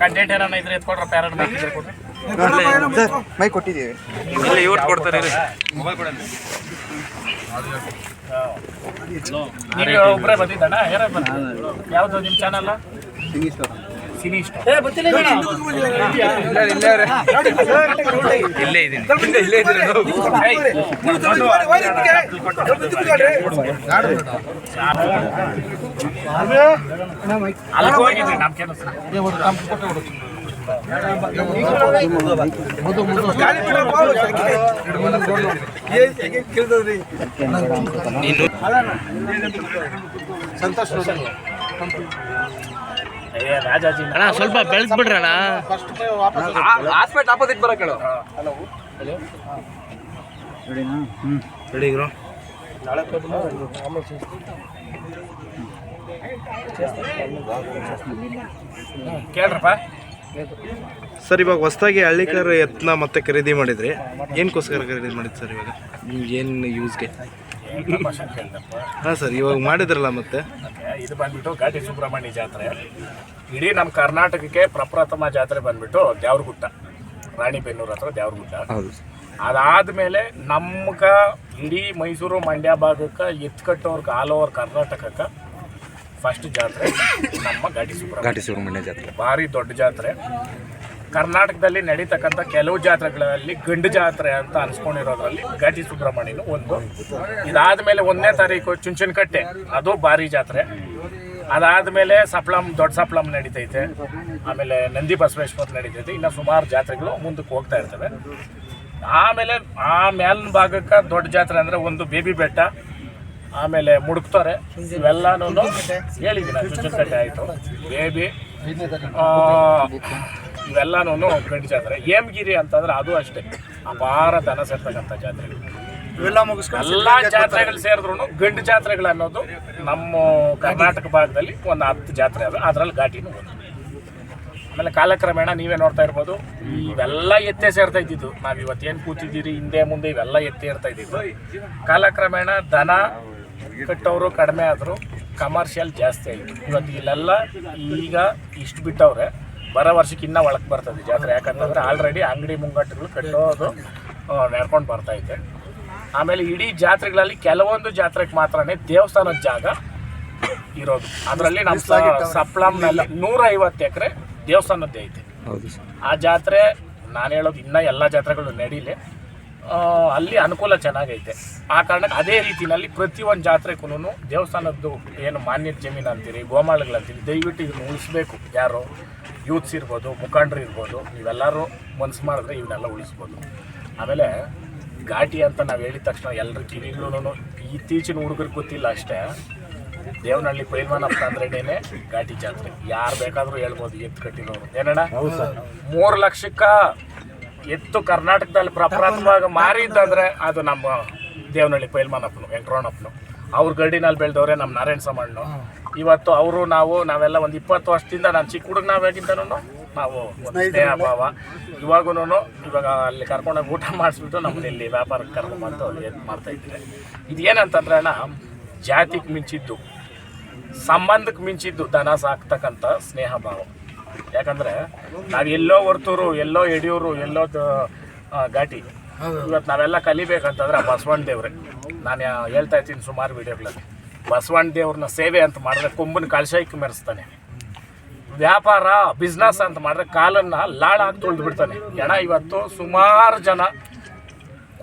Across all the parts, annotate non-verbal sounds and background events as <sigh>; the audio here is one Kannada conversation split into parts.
ಕಂಟೆಂಟ್ ಏನಾರ ಇದ್ರೆ ಎತ್ಕೊಡ್ರ ಪ್ಯಾರಡ್ ಮೈಕ್ ಇದ್ರೆ ಕೊಡ್ರಿ. ಸರ್ ಮೈಕ್ ಕೊಟ್ಟಿದ್ದೀವಿ. ಇಲ್ಲ ಇವ್ರು ಕೊಡ್ತಾರೆ ಮೊಬೈಲ್ ಕೊಡಲ್ಲ. ನೀವು ಒಬ್ಬರೇ ಬಂದಿದ್ದಣ್ಣ? ಯಾರ ಬಂದ ಯಾವ್ದು ನಿಮ್ಮ ಚಾನಲ್ ಸಿನಿ ಏ ಅಣ್ಣ ಸ್ವಲ್ಪ ಬೆಳೆಸ್ಬಿಡ್ರಿ ಅಣ್ಣ ಹಾಸ್ಪಿಟ್ಲ್ ಆಪೋಸಿಟ್ ಬರಕ್ ಹೇಳು ರೆಡಿ ಗುರು ಕೇಳ್ರಪ್ಪ. ಸರ್ ಇವಾಗ ಹೊಸದಾಗಿ ಹಳ್ಳಿಕರ್ ಯತ್ನ ಮತ್ತೆ ಖರೀದಿ ಮಾಡಿದ್ರಿ. ಏನಕ್ಕೋಸ್ಕರ ಖರೀದಿ ಮಾಡಿದ್ರಿ ಸರ್ ಇವಾಗ? ನಿಮ್ಗೆ ಏನು ಯೂಸ್ಗೆ ಹಾ ಸರ್ ಇವಾಗ ಮಾಡಿದ್ರಲ್ಲ ಮತ್ತೆ? ಇದು ಬಂದ್ಬಿಟ್ಟು ಘಾಟಿ ಸುಬ್ರಹ್ಮಣ್ಯ ಜಾತ್ರೆ. ಇಡೀ ನಮ್ಮ ಕರ್ನಾಟಕಕ್ಕೆ ಪ್ರಪ್ರಥಮ ಜಾತ್ರೆ ಬಂದ್ಬಿಟ್ಟು ದೇವ್ರಗುಟ್ಟ. ರಾಣಿಬೆನ್ನೂರು ಹತ್ರ ದೇವ್ರಗುಟ್ಟ. ಅದಾದ ಅದಾದ್ಮೇಲೆ ನಮ್ಗ ಇಡೀ ಮೈಸೂರು ಮಂಡ್ಯ ಭಾಗಕ್ಕೆ ಎತ್ಕಟ್ಟೋರ್ಗೆ ಆಲ್ ಓವರ್ ಕರ್ನಾಟಕಕ್ಕೆ ಫಸ್ಟ್ ಜಾತ್ರೆ ನಮ್ಮ ಘಾಟಿ ಸುಬ್ರಹ್ಮಣ್ಯ ಘಾಟಿ ಸುಬ್ರಹ್ಮಣ್ಯ ಜಾತ್ರೆ. ಭಾರಿ ದೊಡ್ಡ ಜಾತ್ರೆ. ಕರ್ನಾಟಕದಲ್ಲಿ ನಡೀತಕ್ಕಂಥ ಕೆಲವು ಜಾತ್ರೆಗಳಲ್ಲಿ ಗಂಡು ಜಾತ್ರೆ ಅಂತ ಅನ್ಸ್ಕೊಂಡಿರೋದ್ರಲ್ಲಿ ಘಾಟಿ ಸುಬ್ರಹ್ಮಣ್ಯನು ಒಂದು. ಇದಾದ್ಮೇಲೆ ಒಂದನೇ ತಾರೀಕು ಚುಂಚನಕಟ್ಟೆ ಅದು ಭಾರಿ ಜಾತ್ರೆ. ಅದಾದ್ಮೇಲೆ ಸಪ್ಲಂ ದೊಡ್ಡ ಸಪ್ಲಂ ನಡೀತೈತೆ. ಆಮೇಲೆ ನಂದಿ ಬಸವೇಶ್ವರ ನಡೀತೈತೆ. ಇನ್ನು ಸುಮಾರು ಜಾತ್ರೆಗಳು ಮುಂದಕ್ಕೆ ಹೋಗ್ತಾ ಇರ್ತವೆ. ಆಮೇಲೆ ಆ ಮೇಲಿನ ಭಾಗಕ್ಕೆ ದೊಡ್ಡ ಜಾತ್ರೆ ಅಂದರೆ ಒಂದು ಬೇಬಿ ಬೆಟ್ಟ. ಆಮೇಲೆ ಮುಡುಕ್ತಾರೆ. ಇವೆಲ್ಲನೂ ಹೇಳಿದ್ದೀನಿ ಚುಚ್ಚುಕಟ್ಟೆ ಆಯಿತು. ಬೇಬಿ ಇವೆಲ್ಲನೂ ಗಂಡು ಜಾತ್ರೆ. ಹೇಮಗಿರಿ ಅಂತಂದ್ರೆ ಅದು ಅಷ್ಟೇ. ಅಪಾರ ದನ ಸೇರ್ತಕ್ಕಂಥ ಜಾತ್ರೆ. ಇವೆಲ್ಲ ಮುಗಿಸ್ಕೊಂಡು ಎಲ್ಲ ಜಾತ್ರೆಗಳು ಸೇರಿದ್ರು ಗಂಡು ಜಾತ್ರೆಗಳು ಅನ್ನೋದು ನಮ್ಮ ಕರ್ನಾಟಕ ಭಾಗದಲ್ಲಿ ಒಂದು ಹತ್ತು ಜಾತ್ರೆ ಅದು ಅದರಲ್ಲಿ ಘಾಟಿನೂ ಒಂದು ಆಮೇಲೆ ಕಾಲಕ್ರಮೇಣ ನೀವೇ ನೋಡ್ತಾ ಇರ್ಬೋದು ಇವೆಲ್ಲ ಎತ್ತೇ ಸೇರ್ತಾ ಇದ್ದಿದ್ದು. ನಾವು ಇವತ್ತೇನು ಕೂತಿದ್ದೀರಿ ಹಿಂದೆ ಮುಂದೆ ಇವೆಲ್ಲ ಎತ್ತೇ ಇರ್ತಾ ಇದ್ದಿದ್ದು. ಕಾಲಕ್ರಮೇಣ ದನ ಕಟ್ಟೋರು ಕಡಿಮೆ ಆದರು ಕಮರ್ಷಿಯಲ್ ಜಾಸ್ತಿ ಆಯಿತು. ಇವತ್ತು ಇಲ್ಲೆಲ್ಲ ಈಗ ಇಷ್ಟು ಬಿಟ್ಟವ್ರೆ. ಬರೋ ವರ್ಷಕ್ಕೆ ಇನ್ನೂ ಒಳಗೆ ಬರ್ತದೆ ಜಾತ್ರೆ. ಯಾಕಂತಂದ್ರೆ ಆಲ್ರೆಡಿ ಅಂಗಡಿ ಮುಂಗಟ್ಟುಗಳು ಕಟ್ಟೋದು ನಡ್ಕೊಂಡು ಬರ್ತಾ ಇದೆ. ಆಮೇಲೆ ಇಡೀ ಜಾತ್ರೆಗಳಲ್ಲಿ ಕೆಲವೊಂದು ಜಾತ್ರೆಗೆ ಮಾತ್ರನೇ ದೇವಸ್ಥಾನದ ಜಾಗ ಇರೋದು. ಅದರಲ್ಲಿ ನಮ್ಮ ಸ- ಸಪ್ಲಂನಲ್ಲಿ ನೂರ ಐವತ್ತು ಎಕರೆ ದೇವಸ್ಥಾನದ್ದೇ ಐತೆ. ಆ ಜಾತ್ರೆ ನಾನು ಹೇಳೋದು ಇನ್ನೂ ಎಲ್ಲ ಜಾತ್ರೆಗಳು ನಡೀಲಿ. ಅಲ್ಲಿ ಅನುಕೂಲ ಚೆನ್ನಾಗೈತೆ. ಆ ಕಾರಣಕ್ಕೆ ಅದೇ ರೀತಿನಲ್ಲಿ ಪ್ರತಿಯೊಂದು ಜಾತ್ರೆಗೂ ದೇವಸ್ಥಾನದ್ದು ಏನು ಮಾನ್ಯ ಜಮೀನು ಅಂತೀರಿ ಗೋಮಾಳಗಳಂತೀರಿ ದಯವಿಟ್ಟು ಇದನ್ನು ಉಳಿಸ್ಬೇಕು. ಯಾರು? ಯೂತ್ಸ್ ಇರ್ಬೋದು ಮುಖಂಡರು ಇರ್ಬೋದು ನೀವೆಲ್ಲರೂ ಮನಸ್ಸು ಮಾಡಿದ್ರೆ ಇವನ್ನೆಲ್ಲ ಉಳಿಸ್ಬೋದು. ಆಮೇಲೆ ಘಾಟಿ ಅಂತ ನಾವು ಹೇಳಿದ ತಕ್ಷಣ ಎಲ್ಲರ ಕಿವಿಗಳೂ ಇತ್ತೀಚಿನ ಹುಡುಗರಿಗೆ ಗೊತ್ತಿಲ್ಲ ಅಷ್ಟೇ. ದೇವನಹಳ್ಳಿ ಪ್ರೈವಾನ ಅಂತ ಅಂದ್ರೆ ಘಾಟಿ ಜಾತ್ರೆ. ಯಾರು ಬೇಕಾದರೂ ಹೇಳ್ಬೋದು ಎತ್ತು ಕಟ್ಟಿರೋರು. ಏನಣ್ಣ? ಮೂರು ಲಕ್ಷಕ್ಕ ಎತ್ತು ಕರ್ನಾಟಕದಲ್ಲಿ ಪ್ರಪ್ರಥಮವಾಗಿ ಮಾರಿದ್ದಂದ್ರೆ ಅದು ನಮ್ಮ ದೇವನಹಳ್ಳಿ ಪೈಲ್ಮಾನಪ್ಪನು ವೆಂಕಟರಮಣಪ್ಪನು. ಅವ್ರ ಗಡಿನಲ್ಲಿ ಬೆಳೆದವ್ರೆ ನಮ್ಮ ನಾರಾಯಣ ಸಮಣ್ಣು. ಇವತ್ತು ಅವರು ನಾವು ನಾವೆಲ್ಲ ಒಂದು ಇಪ್ಪತ್ತು ವರ್ಷದಿಂದ ನಾನು ಚಿಕ್ಕ ಹುಡುಗನಾವಾಗಿಂದನೂ ನಾವು ಒಂದು ಸ್ನೇಹ ಭಾವ ಇವಾಗೂ ಇವಾಗ ಅಲ್ಲಿ ಕರ್ಕೊಂಡೋಗಿ ಊಟ ಮಾಡಿಸ್ಬಿಟ್ಟು ನಮ್ಮ ಇಲ್ಲಿ ವ್ಯಾಪಾರಕ್ಕೆ ಕರ್ಕೊಂಡ್ಬಂದು ಏನು ಮಾಡ್ತಾ ಇದ್ದಾರೆ. ಇದು ಏನಂತಂದ್ರೆ ಅಣ್ಣ ಜಾತಿಗೆ ಮಿಂಚಿದ್ದು ಸಂಬಂಧಕ್ಕೆ ಮಿಂಚಿದ್ದು ದನ ಸಾಕ್ತಕ್ಕಂಥ ಸ್ನೇಹ ಭಾವ ಯಾಕಂದ್ರೆ ನಾವು ಎಲ್ಲೋ ಹೊರ್ತೂರು ಎಲ್ಲೋ ಯಡಿಯೂರು ಎಲ್ಲೋ ಘಾಟಿ. ಇವತ್ತು ನಾವೆಲ್ಲ ಕಲಿಬೇಕಂತಂದ್ರೆ ಆ ಬಸವಣ್ಣ ದೇವ್ರೆ. ನಾನು ಹೇಳ್ತಾ ಇರ್ತೀನಿ ಸುಮಾರು ವಿಡಿಯೋಗಳಲ್ಲಿ. ಬಸವಣ್ಣ ದೇವ್ರನ್ನ ಸೇವೆ ಅಂತ ಮಾಡಿದ್ರೆ ಕೊಂಬನ ಕಳಶಕ್ಕೆ ಮೆರೆಸ್ತಾನೆ. ವ್ಯಾಪಾರ ಬಿಸ್ನೆಸ್ ಅಂತ ಮಾಡಿದ್ರೆ ಕಾಲನ್ನ ಲಾಳ ಅಂತ ತುಳಿದು ಬಿಡ್ತಾನೆ. ಎಣ ಇವತ್ತು ಸುಮಾರು ಜನ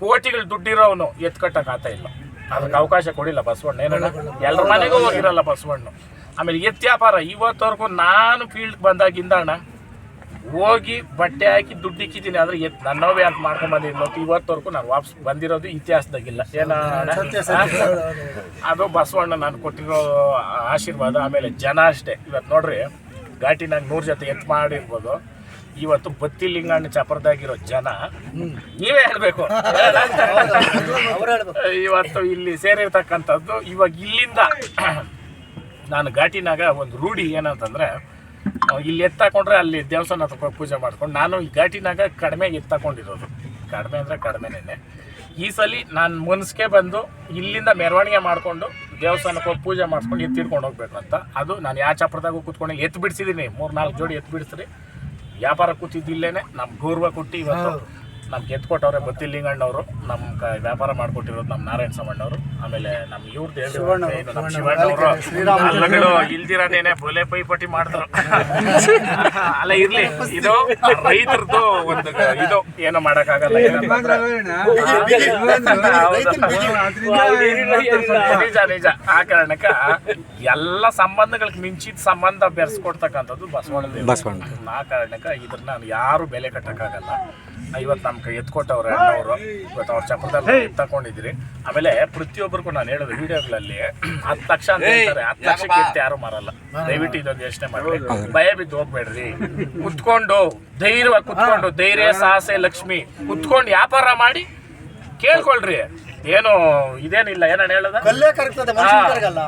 ಕೋಟಿಗಳು ದುಡ್ಡಿರೋನು ಎತ್ಕಟ್ಟಕ್ಕೆ ಆತ ಇಲ್ಲ. ಅದಕ್ಕೆ ಅವಕಾಶ ಕೊಡಿಲ್ಲ ಬಸವಣ್ಣ. ಏನಣ್ಣ ಎಲ್ಲರ ಮನೆಗೂ ಹೋಗಿರಲ್ಲ ಬಸವಣ್ಣ. ಆಮೇಲೆ ಎತ್ತು ವ್ಯಾಪಾರ. ಇವತ್ತವರೆಗೂ ನಾನು ಫೀಲ್ಡ್ ಬಂದಾಗಿಂದ ಅಣ್ಣ ಹೋಗಿ ಬಟ್ಟೆ ಹಾಕಿ ದುಡ್ಡು ಇಕ್ಕಿದ್ದೀನಿ. ಆದರೆ ಎತ್ ನನ್ನವೇ ಅಂತ ಮಾಡ್ಕೊಂಡ್ ಬಂದಿದ್ದೀನಿ ಮತ್ತು ಇವತ್ತವರೆಗೂ ನಾನು ವಾಪಸ್ ಬಂದಿರೋದು ಇತಿಹಾಸದಾಗಿಲ್ಲ. ಏನ ಅದು ಬಸವಣ್ಣ ನಾನು ಕೊಟ್ಟಿರೋ ಆಶೀರ್ವಾದ. ಆಮೇಲೆ ಜನ ಅಷ್ಟೇ. ಇವತ್ತು ನೋಡ್ರಿ ಘಾಟಿನಾಗ ನೂರು ಜೊತೆ ಎತ್ತು ಮಾಡಿರ್ಬೋದು. ಇವತ್ತು ಬತ್ತಿ ಲಿಂಗಣ್ಣ ಚಪರದಾಗಿರೋ ಜನ. ನೀವೇ ಹೇಳ್ಬೇಕು. ಇವತ್ತು ಇಲ್ಲಿ ಸೇರಿರ್ತಕ್ಕಂಥದ್ದು ಇವಾಗ ಇಲ್ಲಿಂದ. ನಾನು ಘಾಟಿನಾಗ ಒಂದು ರೂಢಿ ಏನಂತಂದ್ರೆ ಇಲ್ಲಿ ಎತ್ತಾಕೊಂಡ್ರೆ ಅಲ್ಲಿ ದೇವಸ್ಥಾನ ಹತ್ರ ಪೂಜೆ ಮಾಡ್ಕೊಂಡು, ನಾನು ಈ ಘಾಟಿನಾಗ ಕಡಿಮೆ ಎತ್ತಾಕೊಂಡಿರೋದು. ಕಡಿಮೆ ಅಂದರೆ ಕಡಿಮೆನೇ ಈ ಸಲ ನಾನು ಮನಸ್ಗೆ ಬಂದು ಇಲ್ಲಿಂದ ಮೆರವಣಿಗೆ ಮಾಡಿಕೊಂಡು ದೇವಸ್ಥಾನಕ್ಕೆ ಹೋಗಿ ಪೂಜೆ ಮಾಡಿಸ್ಕೊಂಡು ಎತ್ತಿಡ್ಕೊಂಡು ಹೋಗ್ಬೇಕು ಅಂತ. ಅದು ನಾನು ಯಾವ ಚಾಪ್ರದಾಗೂ ಕೂತ್ಕೊಂಡು ಎತ್ತು ಬಿಡಿಸಿದ್ದೀನಿ ಮೂರು ನಾಲ್ಕು ಜೋಡಿ ಎತ್ತು ಬಿಡಿಸ್ರಿ ವ್ಯಾಪಾರ ಕೂತಿದ್ದಿಲ್ಲೇನೆ. ನಮ್ಮ ಗೌರವ ಕೊಟ್ಟು ಇವತ್ತು ನಮ್ಗೆ ಗೆದ್ಕೊಟ್ಟವ್ರೆ ಕೊಟ್ಟವ್ರೆ ಬತ್ತಿಲಿಂಗಣ್ಣವರು ನಮ್ಮ ಕ ವ್ಯಾಪಾರ ಮಾಡಿಕೊಟ್ಟಿರೋದು ನಮ್ಮ ನಾರಾಯಣ ಸಮಣ್ಣವರು. ಆಮೇಲೆ ನಮ್ಮ ಇವ್ರದ್ದು ಹೇಳಿ ನಮ್ಮ ಶಿವಣ್ಣವರು. ಅಲ್ಲಗಳು ಇಲ್ದಿರೋದೇನೆ ಬೊಲೆ ಪೈಪಟ್ಟಿ ಮಾಡಿದ್ರು. <laughs> ಅಲ್ಲ ಇರ್ಲಿ. ಇದು ರೈತರದ್ದು ಒಂದು ಇದು. ಏನು ಮಾಡೋಕ್ಕಾಗಲ್ಲ. ನಿಜ ನಿಜ ಆ ಕಾರಣಕ್ಕ ಎಲ್ಲ ಸಂಬಂಧಗಳಿಗೆ ಮಿಂಚಿದ ಸಂಬಂಧ ಬೆರೆಸ್ಕೊಡ್ತಕ್ಕಂಥದ್ದು ಬಸವಣ್ಣ ಬಸವಣ್ಣ. ಆ ಕಾರಣಕ್ಕ ಇದ್ರನ್ನ ನಾನು ಯಾರು ಬೆಲೆ ಕಟ್ಟಕ್ಕಾಗಲ್ಲ. ಇವತ್ತು ನಮ್ಮ ಕೈ ಎತ್ಕೊಟ್ಟವ್ರೆ ಅವರು ಇವತ್ತು ಅವ್ರ ಚಪ್ರದಲ್ಲಿ ತಗೊಂಡಿದ್ರಿ ಆಮೇಲೆ ಪ್ರತಿಯೊಬ್ಬರಿಗೂ ನಾನು ಹೇಳೋದು ವಿಡಿಯೋಗಳಲ್ಲಿ ಹತ್ತು ಲಕ್ಷ ಅಂತ ಹೇಳ್ತಾರೆ. ಹತ್ತು ಲಕ್ಷಕ್ಕೆ ಎತ್ತು ಯಾರು ಮಾರಲ್ಲ. ದಯವಿಟ್ಟು ಇದೊಂದು ಯೋಚನೆ ಮಾಡಿ ಭಯ ಬಿದ್ದು ಹೋಗ್ಬೇಡ್ರಿ. ಕುತ್ಕೊಂಡು ಧೈರ್ಯವಾಗಿ ಕುತ್ಕೊಂಡು ಧೈರ್ಯ ಸಾಹಸ ಲಕ್ಷ್ಮಿ ಕುತ್ಕೊಂಡು ವ್ಯಾಪಾರ ಮಾಡಿ ಕೇಳ್ಕೊಳ್ರಿ. ಏನು ಇದೇನಿಲ್ಲ ಏನಣ್ಣ ಹೇಳದ?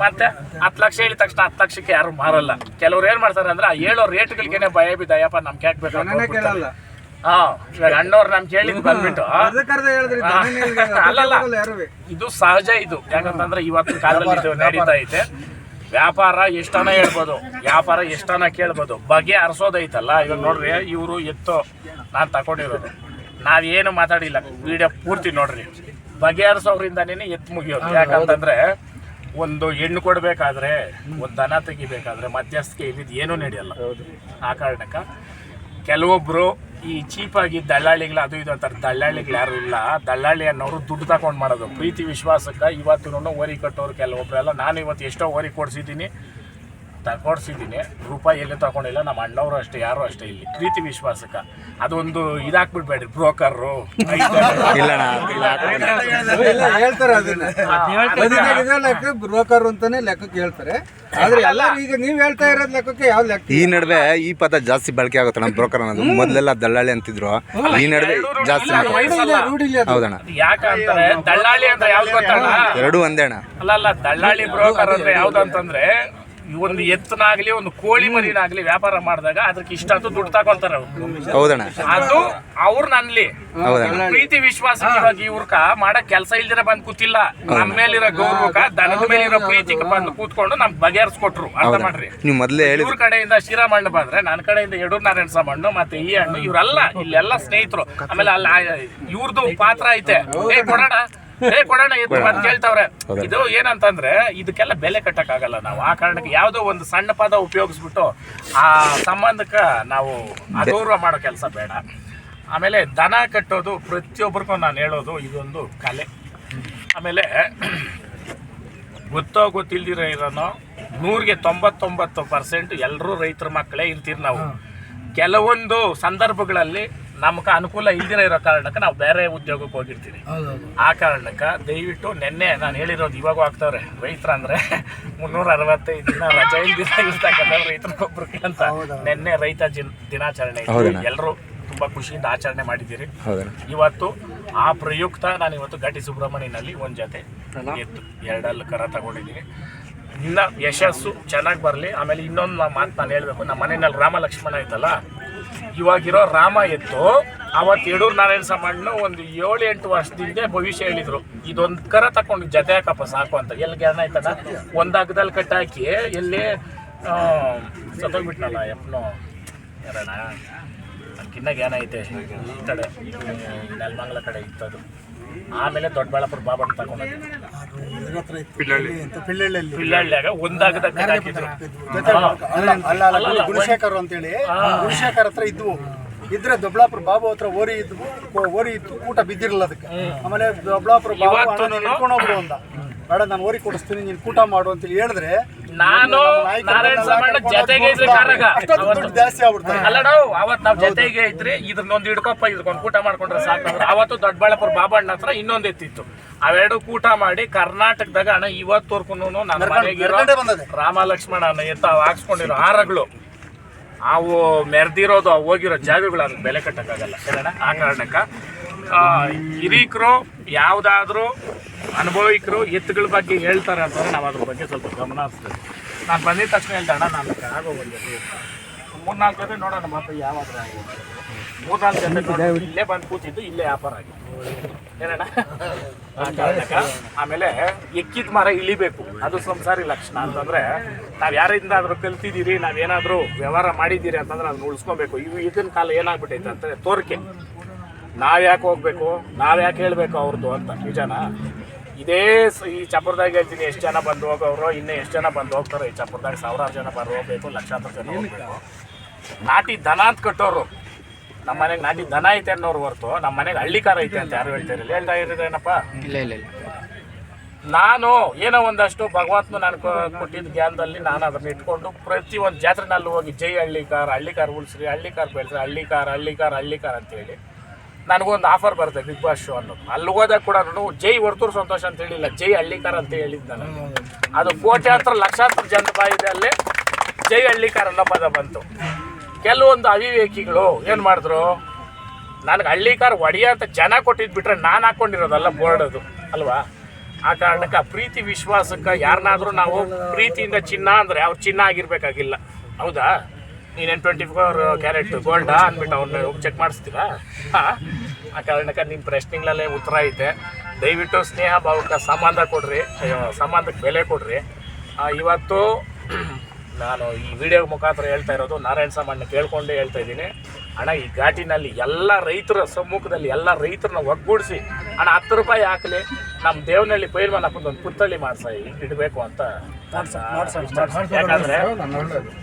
ಮತ್ತೆ ಹತ್ತು ಲಕ್ಷ ಹೇಳಿದ ತಕ್ಷಣ ಹತ್ತು ಲಕ್ಷಕ್ಕೆ ಯಾರು ಮಾರಲ್ಲ. ಕೆಲವ್ರು ಏನ್ ಮಾಡ್ತಾರೆ ಅಂದ್ರೆ ಆ ಹೇಳೋ ರೇಟ್ಗಳಿಗೇನೆ ಭಯ ಬಿದ್ದ ಅಯ್ಯಪ್ಪ ನಮ್ಗೆ ಹಾಕ್ಬೇಕು ಬೇಕು ಹಾ ಇವಾಗ ಅಣ್ಣವ್ರು ನಮ್ಗೆ ಬಂದ್ಬಿಟ್ಟು. ಅಲ್ಲಲ್ಲ ಇದು ಸಹಜ ಇದು. ಯಾಕಂತಂದ್ರೆ ಇವತ್ತು ಕಾಲದಲ್ಲಿ ಇದು ನಡೀತಾ ಐತೆ. ವ್ಯಾಪಾರ ಎಷ್ಟನ ಹೇಳ್ಬೋದು ವ್ಯಾಪಾರ ಎಷ್ಟನ ಕೇಳ್ಬೋದು ಬಗೆ ಹರಿಸೋದೈತಲ್ಲ. ಇವಾಗ ನೋಡ್ರಿ ಇವರು ಎತ್ತು ನಾನು ತಗೊಂಡಿರೋದು ನಾವೇನು ಮಾತಾಡಿಲ್ಲ ವಿಡಿಯೋ ಪೂರ್ತಿ ನೋಡ್ರಿ. ಬಗೆಹರಿಸೋದ್ರಿಂದನೇ ಎತ್ತು ಮುಗಿಯೋದು. ಯಾಕಂತಂದ್ರೆ ಒಂದು ಹೆಣ್ಣು ಕೊಡಬೇಕಾದ್ರೆ ಒಂದು ದನ ತೆಗಿಬೇಕಾದ್ರೆ ಮಧ್ಯಸ್ಥಿಕೆ ಇಲ್ಲಿದ್ದು ಏನೂ ನಡೆಯಲ್ಲ. ಆ ಕಾರಣಕ್ಕೆ ಕೆಲವೊಬ್ರು ಈ ಚೀಪಾಗಿ ದಲ್ಲಾಳಿಗಳು ಅದು ಇದು ಅಂತಾರೆ. ದಲ್ಲಾಳಿಗಳು ಯಾರು ಇಲ್ಲ. ದಲ್ಲಾಳಿ ಅನ್ನೋರು ದುಡ್ಡು ತಗೊಂಡು ಮಾಡೋದು ಪ್ರೀತಿ ವಿಶ್ವಾಸಕ್ಕೆ ಇವತ್ತು ಓರಿ ಕಟ್ಟೋರು ಕೆಲವೊಬ್ಬರೆಲ್ಲ ನಾನು ಇವತ್ತು ಎಷ್ಟೋ ಓರಿ ಕೊಡ್ಸಿದ್ದೀನಿ. ತಗೊಡ್ಸಿದ್ದೀನಿ ರೂಪಾಯಿ ಎಲ್ಲೇ ತಗೊಂಡಿಲ್ಲ. ನಮ್ಮ ಅಣ್ಣವರು ಅಷ್ಟೇ ಯಾರು ಅಷ್ಟೇ ಇಲ್ಲಿ. ಪ್ರೀತಿ ವಿಶ್ವಾಸಕ್ಕೆ. ಅದೊಂದು ಇದಾಕ್ಬಿಡ್ಬೇಡ್ರಿ ಬ್ರೋಕರು ಇಲ್ಲಣ್ಣ ಹೇಳ್ತಾರೆ ಅದನ್ನ. ಬ್ರೋಕರ್ ಅಂತಾನೆ ಲೆಕ್ಕಕ್ಕೆ ಹೇಳ್ತಾರೆ. ಆದ್ರೆ ಎಲ್ಲರೂ ಈಗ ನೀವ್ ಹೇಳ್ತಾ ಇರೋದ್ ಲೆಕ್ಕಕ್ಕೆ ಯಾವ ಲೆಕ್ಕ ಈ ನಡುವೆ ಈ ಪದ ಜಾಸ್ತಿ ಬಳಕೆ ಆಗುತ್ತೆ ನಮ್ಮ ಬ್ರೋಕರ್ ಅನ್ನೋದು. ಮೊದಲೆಲ್ಲ ದಳ್ಳಾಳಿ ಅಂತಿದ್ರು. ಈ ನಡುವೆ ಜಾಸ್ತಿ. ಹೌದಣ್ಣ. ಯಾಕಂತಾರೆ ದಳ್ಳಾಳಿ ಅಂತ ಯಾವ್ದು ಗೊತ್ತಣ್ಣ? ಎರಡೂ ಒಂದೇ ಅಣ್ಣ. ಅಲ್ಲ ಅಲ್ಲ ದಳ್ಳಾಳಿ ಬ್ರೋಕರ್ ಅಂದ್ರೆ ಯಾವ್ದು ಅಂತಂದ್ರೆ ಒಂದು ಎತ್ತನಾಗ್ಲಿ ಒಂದು ಕೋಳಿ ಮರಿನಾಗ್ಲಿ ವ್ಯಾಪಾರ ಮಾಡಿದಾಗ ಅದಕ್ಕೆ ಇಷ್ಟಂತೂ ದುಡ್ಡು ತಗೊಂತಾರ ಹೌದಣ್ಣ. ಅದು ಅವ್ರ ನನ್ಲಿ. ಪ್ರೀತಿ ವಿಶ್ವಾಸ ಇವಾಗ ಇವ್ರಕ ಮಾಡಕ್ ಕೆಲಸ ಇಲ್ದಿರ ಬಂದ್ ಕೂತಿಲ್ಲ. ನಮ್ಮ ಮೇಲಿರೋ ಗೌರವಕ್ಕ ದನದ ಮೇಲಿರೋ ಪ್ರೀತಿಗೆ ಬಂದು ಕೂತ್ಕೊಂಡು ನಮ್ ಬಗೆಹರಿಸ್ಕೊಟ್ರು. ಅರ್ಥ ಮಾಡ್ರಿ. ನೀವು ಮೊದಲೇ ಹೇಳಿ ಇವ್ರ ಕಡೆಯಿಂದ ಶ್ರೀರಾಮಣ್ಣ ಬಂದ್ರೆ ನನ್ನ ಕಡೆಯಿಂದ ಯಡೂರ್ ನಾರಾಯಣ ಸಾಮಣ್ಣು ಮತ್ತೆ ಈ ಹಣ್ಣು ಇವರೆಲ್ಲ ಇಲ್ಲೆಲ್ಲ ಸ್ನೇಹಿತರು. ಆಮೇಲೆ ಅಲ್ಲಿ ಇವ್ರದ್ದು ಪಾತ್ರ ಐತೆ. ಏ ಕೊಡೋಣ. ಏ ಕೊಡೋಣ ಎತ್ತು ಅಂತ ಕೇಳ್ತಾವ್ರೆ. ಇದು ಏನಂತಂದ್ರೆ ಇದಕ್ಕೆಲ್ಲ ಬೆಲೆ ಕಟ್ಟಕ್ಕಾಗಲ್ಲ ನಾವು. ಆ ಕಾರಣಕ್ಕೆ ಯಾವ್ದೋ ಒಂದು ಸಣ್ಣ ಪದ ಉಪಯೋಗಿಸ್ಬಿಟ್ಟು ಆ ಸಂಬಂಧಕ್ಕೆ ನಾವು ಅಗೌರವ ಮಾಡೋ ಕೆಲಸ ಬೇಡ. ಆಮೇಲೆ ದನ ಕಟ್ಟೋದು ಪ್ರತಿಯೊಬ್ಬರಿಗೂ ನಾನು ಹೇಳೋದು ಇದೊಂದು ಕಲೆ. ಆಮೇಲೆ ಗೊತ್ತೋ ಗೊತ್ತಿಲ್ದಿರೋ ಇರೋನೋ ನೂರಿಗೆ ತೊಂಬತ್ತೊಂಬತ್ತು ಪರ್ಸೆಂಟ್ ಎಲ್ಲರೂ ರೈತರ ಮಕ್ಕಳೇ ಇರ್ತೀರಿ ನಾವು. ಕೆಲವೊಂದು ಸಂದರ್ಭಗಳಲ್ಲಿ ನಮ್ಗೆ ಅನುಕೂಲ ಇಲ್ದಿರ ಇರೋ ಕಾರಣಕ್ಕೆ ನಾವು ಬೇರೆ ಉದ್ಯೋಗಕ್ಕೆ ಹೋಗಿರ್ತೀವಿ. ಆ ಕಾರಣಕ್ಕೆ ದಯವಿಟ್ಟು ನಿನ್ನೆ ನಾನು ಹೇಳಿರೋದು ಇವಾಗೂ ಆಗ್ತಾವ್ರೆ ರೈತರ ಅಂದ್ರೆ ಮುನ್ನೂರ ಅರವತ್ತೈದು ದಿನ ರಜೆ ದಿನ ಇರ್ತಕ್ಕಂಥ ರೈತರಿಗೊಬ್ರಿಗೆ ಅಂತ ನಿನ್ನೆ ರೈತ ದಿನ ದಿನಾಚರಣೆ. ಎಲ್ಲರೂ ತುಂಬಾ ಖುಷಿಯಿಂದ ಆಚರಣೆ ಮಾಡಿದ್ದೀರಿ. ಇವತ್ತು ಆ ಪ್ರಯುಕ್ತ ನಾನು ಇವತ್ತು ಘಾಟಿ ಸುಬ್ರಹ್ಮಣ್ಯನಲ್ಲಿ ಒಂದು ಜೊತೆ ಎತ್ತು ಎರಡಲ್ಲಿ ಕರ ತಗೊಂಡಿದ್ದೀನಿ. ಇನ್ನ ಯಶಸ್ಸು ಚೆನ್ನಾಗಿ ಬರಲಿ. ಆಮೇಲೆ ಇನ್ನೊಂದು ಮಾತು ನಾನು ಹೇಳಬೇಕು. ನಮ್ಮ ಮನೆಯಲ್ಲಿ ರಾಮ ಲಕ್ಷ್ಮಣ ಐತಲ್ಲ ಇವಾಗಿರೋ ರಾಮ ಎತ್ತು ಅವತ್ತು ಯಡೂರು ನಾರಾಯಣ ಸಾಮಣ್ಣ ಒಂದು ಏಳು ಎಂಟು ವರ್ಷದಿಂದ ಭವಿಷ್ಯ ಹೇಳಿದ್ರು. ಇದೊಂದು ಕರ ತಕೊಂಡು ಜತೆ ಹಾಕಪ್ಪ, ಸಾಕು ಅಂತ. ಎಲ್ಲಿ ಗ್ಯಾನ ಆಯ್ತದ ಒಂದು ಹಗ್ಗದಲ್ಲಿ ಕಟ್ಟಾಕಿ ಎಲ್ಲಿ ಸತ್ತೋಗ್ಬಿಟ್ನಲ್ಲ ಎಪ್ಪನೋ ಯಾರಣ ಅದಕ್ಕಿನ್ನ ಜ್ಞಾನ ಐತೆ. ಈ ಕಡೆ ನೆಲಮಂಗಲ ಕಡೆ ಇತ್ತದು ಆಮೇಲೆ ದೊಡ್ಡಬಳ್ಳಾಪುರ ಬಾಬಣ್ಣ ತಗೊಂಡು ಪಿಳ್ಳಳ್ಳಿಯಾಗ ಒಂದಾಗದ ಗುಣಶೇಖರ್ ಅಂತೇಳಿ. ಗುಣಶೇಖರ್ ಹತ್ರ ಇದ್ವು. ಇದ್ರೆ ದೊಬ್ಳಾಪುರ ಬಾಬು ಹತ್ರ ಓರಿ ಇದ್ವು. ಓರಿ ಇತ್ತು. ಊಟ ಬಿದ್ದಿರಲ್ಲ ಅದಕ್ಕೆ. ಆಮೇಲೆ ದೊಬ್ಳಾಪುರ ಬಾಬು ಅಂತ ಹೋಗ್ಬಿಡು ಅಂದ. ಬೇಡ ನಾನು ಓರಿ ಕೊಡಿಸ್ತೀನಿ ನೀನು ಊಟ ಮಾಡು ಅಂತೇಳಿ ಹೇಳಿದ್ರೆ ನಾನು ನಾರಾಯಣ ಸಾಮಣ್ಣ ಜೊತೆಗೆ ಇದ್ರೆ ಕಾರಾಗ ಜಾಸ್ತಿ ಆಗ್ಬಿಡ್ತಾರೆ ಅಲ್ಲ ನಾವು ಅವತ್ ನಾವ್ ಜೊತೆಗೆ ಇದ್ರೆ ಇದ್ರನ್ನೊಂದು ಹಿಡ್ಕೊಪ್ಪ ಇದ್ಕೊಂಡ್ ಊಟ ಮಾಡ್ಕೊಂಡ್ರೆ ಸಾಕಂದ್ರೆ ಅವತ್ತು ದೊಡ್ಡಬಳ್ಳಾಪುರ ಬಾಬಣ್ಣ ಹತ್ರ ಇನ್ನೊಂದ್ ಎತ್ತಿತ್ತು. ಅವೆರಡು ಕೂಟ ಮಾಡಿ ಕರ್ನಾಟಕದಾಗ ಅಣ್ಣ ಇವತ್ತವರ್ಗು ನನ್ನ ಮನೆಗಿರೋ. ರಾಮ ಲಕ್ಷ್ಮಣನ ಎತ್ತ ಅವ್ ಹಾಕ್ಸ್ಕೊಂಡಿರೋ ಹಾರಗಳು. ಅವು ಮೆರೆದಿರೋದು ಅವು ಹೋಗಿರೋ ಜಾಗಗಳು ಅದಕ್ಕೆ ಬೆಲೆ ಕಟ್ಟಕ್ಕಾಗಲ್ಲ. ಆ ಕಾರಣಕ್ಕೆ ಹಿರೀಕರು ಯಾವುದಾದ್ರೂ ಅನುಭವಿಕರು ಎತ್ತುಗಳ ಬಗ್ಗೆ ಹೇಳ್ತಾರೆ ಅಂತಂದ್ರೆ ನಾವು ಅದ್ರ ಬಗ್ಗೆ ಸ್ವಲ್ಪ ಗಮನ ಹರಿಸ್ತೀವಿ ನಾನು ಬಂದಿದ ತಕ್ಷಣ ಹೇಳ್ದೆ ಅಣ್ಣ ನಾನು ಆಗೋ ಒಂದು ಮೂರ್ನಾಲ್ಕು ಜನ ನೋಡೋಣ ಮತ್ತೆ ಯಾವಾದ್ರೂ ಆಗಿದೆ ಮೂರ್ನಾಲ್ಕು ಜೊತೆ ನೋಡಿ ಇಲ್ಲೇ ಬಂದು ಕೂತಿದ್ದು ಇಲ್ಲೇ ವ್ಯಾಪಾರ ಆಗಿತ್ತು ಏನಣ್ಣ? ಆ ಕಾರಣಕ್ಕ ಆಮೇಲೆ ಎಕ್ಕಿದ ಮರ ಇಳಿಬೇಕು. ಅದು ಸಂಸಾರಿ ಲಕ್ಷಣ ಅಂತಂದ್ರೆ ನಾವ್ ಯಾರಿಂದಾದ್ರೂ ಕಲ್ತಿದ್ದೀರಿ ನಾವೇನಾದರೂ ವ್ಯವಹಾರ ಮಾಡಿದ್ದೀರಿ ಅಂತಂದ್ರೆ ಅದನ್ನ ಉಳಿಸ್ಕೊಬೇಕು. ಇವು ಈಗಿನ ಕಾಲ ಏನಾಗ್ಬಿಟ್ಟೈತೆ ಅಂತಂದ್ರೆ ತೋರಿಕೆ. ನಾವ್ ಯಾಕೆ ಹೋಗ್ಬೇಕು? ನಾವು ಯಾಕೆ ಹೇಳಬೇಕು ಅವ್ರದ್ದು ಅಂತ ನಿಜನಾ? ಇದೇ ಈ ಚಪ್ಪರದಾಗ ಹೇಳ್ತೀನಿ ಎಷ್ಟು ಜನ ಬಂದು ಹೋಗೋರು ಇನ್ನೂ ಎಷ್ಟು ಜನ ಬಂದು ಹೋಗ್ತಾರೆ ಈ ಚಪ್ಪರದಾಗ ಸಾವಿರಾರು ಜನ ಬಂದು ಹೋಗ್ಬೇಕು ಲಕ್ಷಾಂತರ ಜನ ಹೋಗ್ಬೇಕು. ನಾಟಿ ದನ ಅಂತ ಕಟ್ಟೋರು. ನಮ್ಮ ಮನೆಗೆ ನಾಟಿ ದನ ಐತೆ ಅನ್ನೋರು ಹೊರ್ತು ನಮ್ಮ ಮನೆಗೆ ಹಳ್ಳಿಕಾರ ಐತೆ ಅಂತ ಯಾರು ಹೇಳ್ತಾರಿಲ್ಲ ಹೇಳ್ತಾ ಇರೋದೇನಪ್ಪ ಇಲ್ಲ ಇಲ್ಲ ಇಲ್ಲ. ನಾನು ಏನೋ ಒಂದಷ್ಟು ಭಗವಂತನ ನಾನು ಕೊಟ್ಟಿದ್ದ ಜ್ಞಾನದಲ್ಲಿ ನಾನು ಅದನ್ನ ಇಟ್ಕೊಂಡು ಪ್ರತಿ ಒಂದು ಜಾತ್ರೆನಲ್ಲಿ ಹೋಗಿ ಜೈ ಹಳ್ಳಿ ಕಾರ್ ಹಳ್ಳಿ ಕಾರ್ ಉಳಿಸ್ರಿ ಹಳ್ಳಿ ಕಾರ್ ಬೆಳೆಸ್ರಿ ಹಳ್ಳಿ ಕಾರ್ ಹಳ್ಳಿ ಕಾರ್ ಹಳ್ಳಿ ಕಾರ್ ಅಂತೇಳಿ ನನಗೊಂದು ಆಫರ್ ಬರುತ್ತೆ ಬಿಗ್ ಬಾಸ್ ಶೋ ಅನ್ನೋದು. ಅಲ್ಲಿ ಹೋದಾಗ ಕೂಡ ಜೈ ವರ್ತೂರು ಸಂತೋಷ ಅಂತ ಹೇಳಿಲ್ಲ, ಜೈ ಹಳ್ಳಿಕಾರ್ ಅಂತ ಹೇಳಿದ್ದಾನೆ. ನಾನು ಅದು ಹತ್ರ ಲಕ್ಷಾಂತರ ಜನ ಬಾಯಿದಲ್ಲಿ ಜೈ ಹಳ್ಳಿ ಕಾರ್ ಅನ್ನೋ ಪದ ಬಂತು. ಕೆಲವೊಂದು ಅವಿವೇಕಿಗಳು ಏನು ಮಾಡಿದ್ರು, ನನಗೆ ಹಳ್ಳಿಕಾರ ಒಡೆಯ ಅಂತ ಜನ ಕೊಟ್ಟಿದ್ದು ಬಿಟ್ರೆ ನಾನು ಹಾಕೊಂಡಿರೋದಲ್ಲ ಬೋರ್ಡ್ ಅದು. ಅಲ್ವಾ? ಆ ಕಾರಣಕ್ಕೆ ಪ್ರೀತಿ ವಿಶ್ವಾಸಕ್ಕೆ ಯಾರನ್ನಾದರೂ ನಾವು ಪ್ರೀತಿಯಿಂದ ಚಿನ್ನ ಅಂದರೆ ಅವ್ರು ಚಿನ್ನ ಆಗಿರಬೇಕಾಗಿಲ್ಲ. ಹೌದಾ? ನೀನೇನು ಟ್ವೆಂಟಿ ಫೋರ್ ಕ್ಯಾರೆಟ್ ಗೋಲ್ಡಾ ಅಂದ್ಬಿಟ್ಟು ಹೋಗಿ ಚೆಕ್ ಮಾಡಿಸ್ತೀರಾ? ಆ ಕಾರಣಕ್ಕೆ ನಿಮ್ಮ ಪ್ರಶ್ನೆಗಳಲ್ಲೇ ಉತ್ತರ ಐತೆ. ದಯವಿಟ್ಟು ಸ್ನೇಹ ಭಾವಕ್ಕೆ ಸಂಬಂಧ ಕೊಡ್ರಿ. ಸಂಬಂಧಕ್ಕೆ ಬೆಲೆ ಕೊಡ್ರಿ. ಇವತ್ತು <clears throat> ನಾನು ಈ ವಿಡಿಯೋ ಮುಖಾಂತರ ಹೇಳ್ತಾ ಇರೋದು ನಾರಾಯಣ ಸಾಮಾನ್ಯ ಕೇಳ್ಕೊಂಡೇ ಹೇಳ್ತಾ ಇದ್ದೀನಿ. ಅಣ್ಣ ಈ ಘಾಟಿನಲ್ಲಿ ಎಲ್ಲ ರೈತರ ಸಮ್ಮುಖದಲ್ಲಿ ಎಲ್ಲ ರೈತರನ್ನ ಒಗ್ಗೂಡಿಸಿ ಅಣ್ಣ ಹತ್ತು ರೂಪಾಯಿ ಹಾಕಲಿ ನಮ್ಮ ದೇವನಹಳ್ಳಿ ಪೈಲ್ವಾನ್ ಹಾಕೊಂಡು ಒಂದು ಪುತ್ತಳ್ಳಿ ಮಾಡ್ಸ ಇಡಬೇಕು ಅಂತ. ಯಾಕಂದ್ರೆ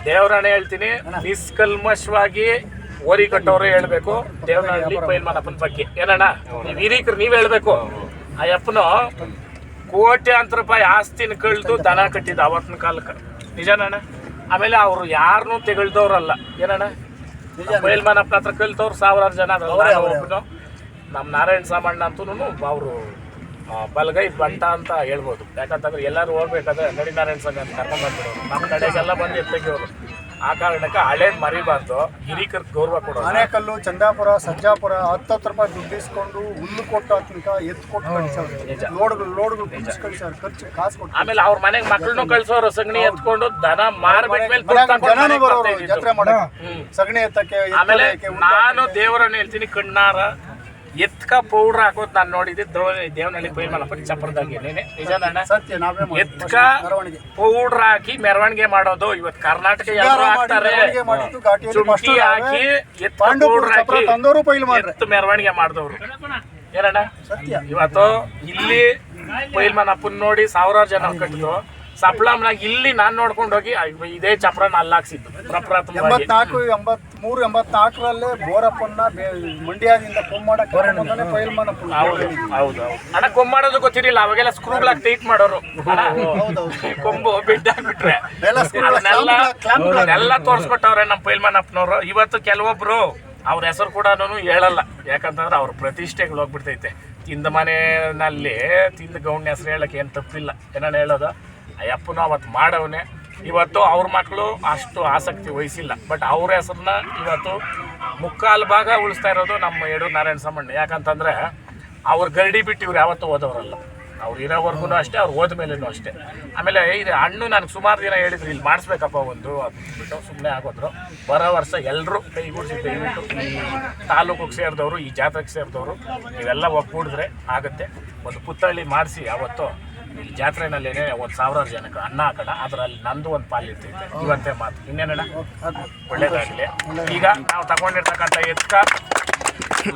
ದೇವರಣ್ಣ ಹೇಳ್ತೀನಿ ನಿಷ್ಕಲ್ಮಶವಾಗಿ ಓರಿ ಕಟ್ಟೋರೇ ಹೇಳ್ಬೇಕು. ದೇವನಹಳ್ಳಿ ಪೈಲ್ವಾನಪ್ಪನ ಬಗ್ಗೆ. ಏನಣ್ಣ? ನೀವು ಹಿರೀಕರು ನೀವ್ ಹೇಳ್ಬೇಕು. ಆ ಅಪ್ಪನು ಕೋಟ್ಯಾಂತರ ರೂಪಾಯಿ ಆಸ್ತಿನ ಕಳ್ದು ದನ ಕಟ್ಟಿದ್ದ ಅವತ್ತಿನ ಕಾಲಕ್ಕೆ. ನಿಜನಣ್ಣ? ಆಮೇಲೆ ಅವರು ಯಾರನ್ನೂ ತೆಗಳ್ದವ್ರಲ್ಲ. ಏನಣ್ಣ? ಬೈಲ್ಮನಪ್ಪ ಹತ್ರ ಕಲಿತವ್ರು ಸಾವಿರಾರು ಜನ ಅವರು ನಮ್ಮ ನಾರಾಯಣ ಸಾಮಣ್ಣ ಅಂತೂ ಅವರು ಬಲಗೈ ಬಂಟ ಅಂತ ಹೇಳ್ಬೋದು. ಯಾಕಂತಂದ್ರೆ ಎಲ್ಲರೂ ಹೋಗ್ಬೇಕಾದ್ರೆ ನಡಿ ನಾರಾಯಣ ಸ್ವಾಮಿ ಅಂತ ಕರ್ಕೊಂಡ್ಬಂದ್ಬಿಡೋರು ನಮ್ಮ ಕಡೆಗೆಲ್ಲ ಬಂದು ಎತ್ತಗಿರೋರು ಆ ಕಾರಣಕ್ಕೆ ಹಳೆ ಮರಿಬಾರ್ದು. ಹಿರಿಕರ್ ಗೌರವ ಕೊಡೋ ಮನೆಕಲ್ಲು ಚಂದಾಪುರ ಸಜ್ಜಾಪುರ ಹತ್ತತ್ತು ರೂಪಾಯಿ ದುಡ್ಡು ಇಸ್ಕೊಂಡು ಹುಲ್ಲು ಕೊಟ್ಟು ತನಕ ಎತ್ತು ಕೊಟ್ಟು ಕಳಿಸೋರು. ಲೋಡ್ಗಳು ಲೋಡ್ಗಳು ಕುಡಿಸಿ ಕಳಿಸೋರು ಖರ್ಚು ಕಾಸು ಕೊಟ್ಟು ಆಮೇಲೆ ಅವ್ರ ಮನೆಗೆ ಮಕ್ಕಳನ್ನು ಕಳಿಸೋರು ಸಗಣಿ ಎತ್ಕೊಂಡು ದನ ಮಾರ್ಬಿಟ್ಮೇಲೆ ಮೇಲೆ ಜನನೂ ಬರೋರು ಜಾತ್ರೆ ಮಾಡಕ್ಕೆ. ಸಗಣಿ ಎತ್ತಕ್ಕೆ ಎತ್ತು ಆಮೇಲೆ ನಾನು ದೇವರನ್ನು ಹೇಳ್ತೀನಿ ಕಣ್ಣಾರ. ಎತ್ಕ ಪೌಡ್ರ್ ಹಾಕೋದ್ ನಾನು ನೋಡಿದ್ದೆ ದೇವ- ದೇವನಹಳ್ಳಿ ಬೈಮಲಪ್ಪ ಚಪ್ಪರದಾಗಿ ಸತ್ಯ ನಾವೇ ಎತ್ಕ ಪೌಡ್ರ್ ಹಾಕಿ ಮೆರವಣಿಗೆ ಮಾಡೋದು. ಇವತ್ತು ಕರ್ನಾಟಕ ಯಾರು ಹಾಕ್ತಾರೆ. first ಹಾಕಿ ಎತ್ ಪೌಡ್ರ್ ಹಾಕಿ ಎತ್ತು ಮೆರವಣಿಗೆ ಮಾಡಿದವ್ರು. ಏನಣ್ಣ? ಸತ್ಯ. ಇವತ್ತು ಇಲ್ಲಿ ಪೈಲ್ಮನ್ ಅಪ್ಪನ್ ನೋಡಿ ಸಾವಿರಾರು ಜನ ಕಟ್ಟಿದ್ರು ಸಪ್ಲಮ್ನಾಗ ಇಲ್ಲಿ ನಾನು ನೋಡ್ಕೊಂಡು ಹೋಗಿ ಇದೇ ಚಪ್ರನ ಅಲ್ಲಾಕ್ಸಿದ್ದು ಪ್ರಪ್ರಥಮವಾಗಿ. ಎಂಬತ್ನಾಲ್ಕು ಎಂಬತ್ಮೂರು ಎಂಬತ್ನಾಲ್ಕರಲ್ಲೇ ಬೋರಪ್ಪನ್ನ ಬೇ- ಮಂಡ್ಯದಿಂದ ಕೊಮ್ಮಡ ಕರ್ಕೊಂಡ್ಬಂದಾನೆ ಪೈಲ್ಮನಪ್ಪನ ಹೌದು ಹೌದು ಹೌದು. ಅಣ್ಣ ಕೊಂಬ್ ಮಾಡೋದು ಗೊತ್ತಿರಲಿಲ್ಲ ಅವಾಗೆಲ್ಲ ಸ್ಕ್ರೂಗಳಾಗಿ ಟೈಟ್ ಮಾಡೋರು. ಅಣ್ಣ, ಕೊಂಬು ಬಿಡ್ ಹಾಕ್ಬಿಟ್ರೆ ಎಲ್ಲ screw ಗಳ ಅದನ್ನೆಲ್ಲ clamp ಗಳ- clamp ಗಳ- ಅದನ್ನೆಲ್ಲ ತೋರಿಸ್ಕೊಟ್ಟವ್ರೆ ನಮ್ಮ ಪೈಲ್ಮನಪ್ಪನವರು ಇವತ್ತು ಕೆಲವೊಬ್ರು ಅವ್ರ ಹೆಸರು ಕೂಡ ಹೇಳಲ್ಲ. ಯಾಕಂತಂದ್ರೆ ಅವ್ರ ಪ್ರತಿಷ್ಠೆಗಳು ಹೋಗ್ಬಿಡ್ತೈತೆ. ತಿಂದ ಮನೆಯಲ್ಲಿ ತಿಂದ ಗೌಣ್ಯ ಹೆಸರು ಹೇಳಕ್ಕೆ ಏನು ತಪ್ಪಿಲ್ಲ. ಏನಾನ ಹೇಳೋದು? ಅಯ್ಯಪ್ಪನು ಅವತ್ತು ಮಾಡವನೆ. ಇವತ್ತು ಅವ್ರ ಮಕ್ಕಳು ಅಷ್ಟು ಆಸಕ್ತಿ ವಹಿಸಿಲ್ಲ. ಬಟ್ ಅವ್ರ ಹೆಸರನ್ನ ಇವತ್ತು ಮುಕ್ಕಾಲು ಭಾಗ ಉಳಿಸ್ತಾ ಇರೋದು ನಮ್ಮ ಯಡೂರು ನಾರಾಯಣ ಸಾಮಣ್ಣ. ಯಾಕಂತಂದ್ರೆ ಅವ್ರ ಗರಡಿ ಬಿಟ್ಟು ಇವ್ರು ಯಾವತ್ತೂ ಓದೋರಲ್ಲ ಅವ್ರು ಇರೋವರೆಗೂ ಅಷ್ಟೇ, ಅವ್ರು ಹೋದ ಮೇಲೇನು ಅಷ್ಟೇ. ಆಮೇಲೆ ಇದು ಹಣ್ಣು ನನಗೆ ಸುಮಾರು ದಿನ ಹೇಳಿದ್ರು, ಇಲ್ಲಿ ಮಾಡಿಸ್ಬೇಕಪ್ಪ ಒಂದು ಅಂದ್ಬಿಟ್ಟು ಸುಮ್ಮನೆ ಆಗೋದ್ರು ಬರೋ ವರ್ಷ ಎಲ್ಲರೂ ಕೈಗೂಡಿಸಿ ದಯವಿಟ್ಟು ಈ ತಾಲೂಕಿಗೆ ಸೇರಿದವರು, ಈ ಜಾತ್ರೆಗೆ ಸೇರಿದವರು ಇವೆಲ್ಲ ಒಗ್ಗೂಡಿದ್ರೆ ಆಗುತ್ತೆ. ಒಂದು ಪುತ್ತಳ್ಳಿ ಮಾಡಿಸಿ ಯಾವತ್ತು. ಈ ಜಾತ್ರೆನಲ್ಲೇನೆ ಒಂದು ಸಾವಿರಾರು ಜನಕ್ಕೆ ಅನ್ನ ಹಾಕೋಣ. ಅದರಲ್ಲಿ ನಂದು ಒಂದು ಪಾಲು ಇರ್ತೈತೆ ಇವತ್ತೇ ಮಾತು. ಇನ್ನೇನಣ್ಣ? ಒಳ್ಳೇದಾಗಲಿ. ಈಗ ನಾವು ತಗೊಂಡಿರ್ತಕ್ಕಂಥ ಎತ್ಕ